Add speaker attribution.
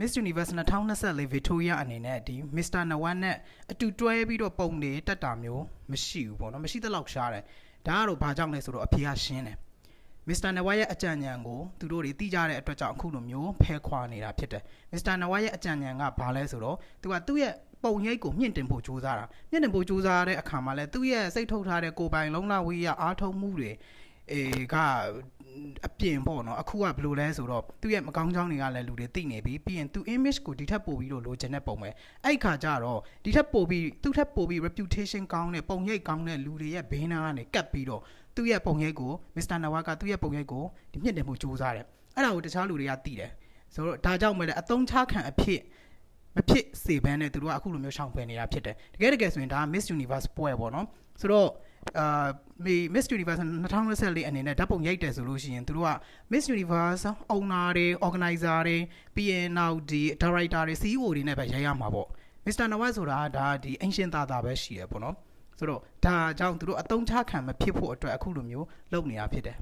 Speaker 1: Miss Universe 2024 Victoria အနေနဲ့ဒီ Mr. Nawan နဲ့အတူတွဲပြီးတော့ပုံနေတက်တာမျိုးမရှိဘူးပေါ့နော်မရှိသလောက်ရှားတယ်ဒါကတော့ဘာကြောင့်လဲဆိုတော့အဖေကရှင်းတယ်မစ္စတာနဝါရဲ့အကြံဉာဏ်ကိုသူတို့တွေသိကြတဲ့အတွက်ကြောင့်အခုလိုမျိုးဖဲခွာနေတာဖြစ်တယ်။မစ္စတာနဝါရဲ့အကြံဉာဏ်ကဘာလဲဆိုတော့သူကသူ့ရဲ့ပုံရိပ်ကိုမြင့်တင်ဖို့ကြိုးစားတာ။မြင့်တင်ဖို့ကြိုးစားတဲ့အခါမှာလဲသူ့ရဲ့စိတ်ထုတ်ထားတဲ့ကိုယ်ပိုင်လုံလဝေးရအားထုတ်မှုတွေ အေကအပြင်ပေါ့နော်အခုကဘယ်လိုလဲဆိုတော့သူ့ရဲ့မကောင်းကြောင်းတွေကလည်းလူတွေသိနေပြီပြီးရင်သူ image ကိုဒီထက်ပိုပြီးတော့လိုချင်တဲ့ပုံပဲအဲ့ဒီခါကျတော့ဒီထက်ပိုပြီးသူ့ထက်ပိုပြီး reputation ကောင်းတဲ့ပုံရိပ်ကောင်းတဲ့လူတွေရဲ့ဘေးနားကနေကတ်ပြီးတော့သူ့ရဲ့ပုံရိပ်ကိုမစ္စတာနဝါကသူ့ရဲ့ပုံရိပ်ကိုဒီမြင့်တင်မှုစူးစမ်းတယ်အဲ့ဒါကိုတခြားလူတွေကသိတယ်ဆိုတော့ဒါကြောင့်မလဲအတုံးချခံအဖြစ် မဖြစ်စေဘဲနဲ့သူတို့ကအခုလိုမျိုးရှောင်ဖွယ်နေတာဖြစ်တယ်တကယ်တကယ်ဆိုရင်ဒါက Miss Universe ပွဲပေါ့နော်ဆိုတော့အာမီ Miss Universe 2024အနေနဲ့ဓာတ်ပုံရိုက်တယ်ဆိုလို့ရှိရင်သူတို့က Miss Universe owner တွေ organizer တွေပြီးရင်နောက်ဒီ director တွေ CEO တွေနဲ့ပဲရိုက်ရမှာပေါ့ Mr. Nawaz ဆိုတာကဒါဒီအင်ရှင်သားသားပဲရှိတယ်ပေါ့နော်ဆိုတော့ဒါကြောင့်သူတို့အတုံးချခံမဖြစ်ဖို့အတွက်အခုလိုမျိုးလုပ်နေတာဖြစ်တယ်